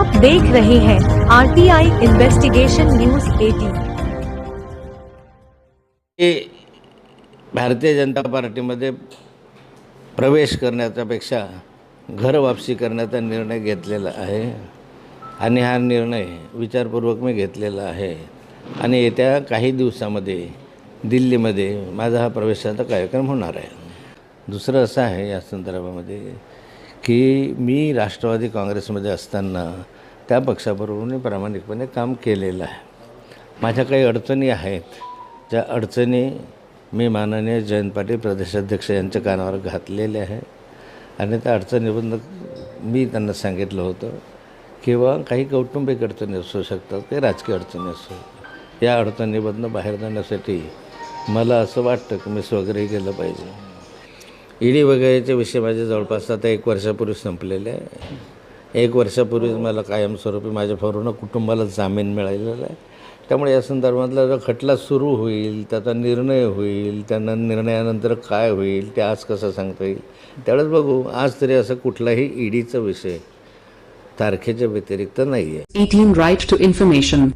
आप देख रहे हैं आरटीआई इन्वेस्टिगेशन न्यूज 18 हे भारतीय जनता पार्टीमध्ये प्रवेश करण्याच्यापेक्षा घर वापसी करण्याचा निर्णय घेतलेला आहे आणि हा निर्णय विचारपूर्वक मी घेतलेला आहे. आणि येत्या काही दिवसामध्ये दिल्लीमध्ये माझा हा प्रवेशाचा कार्यक्रम होणार आहे. दुसरं असं आहे या संदर्भामध्ये की मी राष्ट्रवादी काँग्रेसमध्ये असताना त्या पक्षाबरोबर मी प्रामाणिकपणे काम केलेलं आहे. माझ्या काही अडचणी आहेत. ज्या अडचणी मी माननीय जयंत पाटील प्रदेशाध्यक्ष यांच्या कानावर घातलेल्या आहे आणि त्या अडचणीबद्दल मी त्यांना सांगितलं होतं किंवा काही कौटुंबिक अडचणी असू शकतात काही राजकीय अडचणी असू या अडचणीमधनं बाहेर जाण्यासाठी मला असं वाटतं की मी स्वग्रही गेलं पाहिजे. ईडी वगैरेचे विषय माझे जवळपास आता एक वर्षापूर्वी संपलेले आहे. एक वर्षापूर्वीच मला कायमस्वरूपी माझ्या पूर्ण कुटुंबाला जामीन मिळालेला आहे. त्यामुळे या संदर्भातला जो खटला सुरू होईल त्याचा निर्णय होईल त्यांना निर्णयानंतर काय होईल ते आज कसं सांगता येईल त्यावेळेस बघू. आज तरी असं कुठलाही ईडीचा विषय तारखेच्या व्यतिरिक्त नाही आहे एटीन राईट टू इन्फॉर्मेशन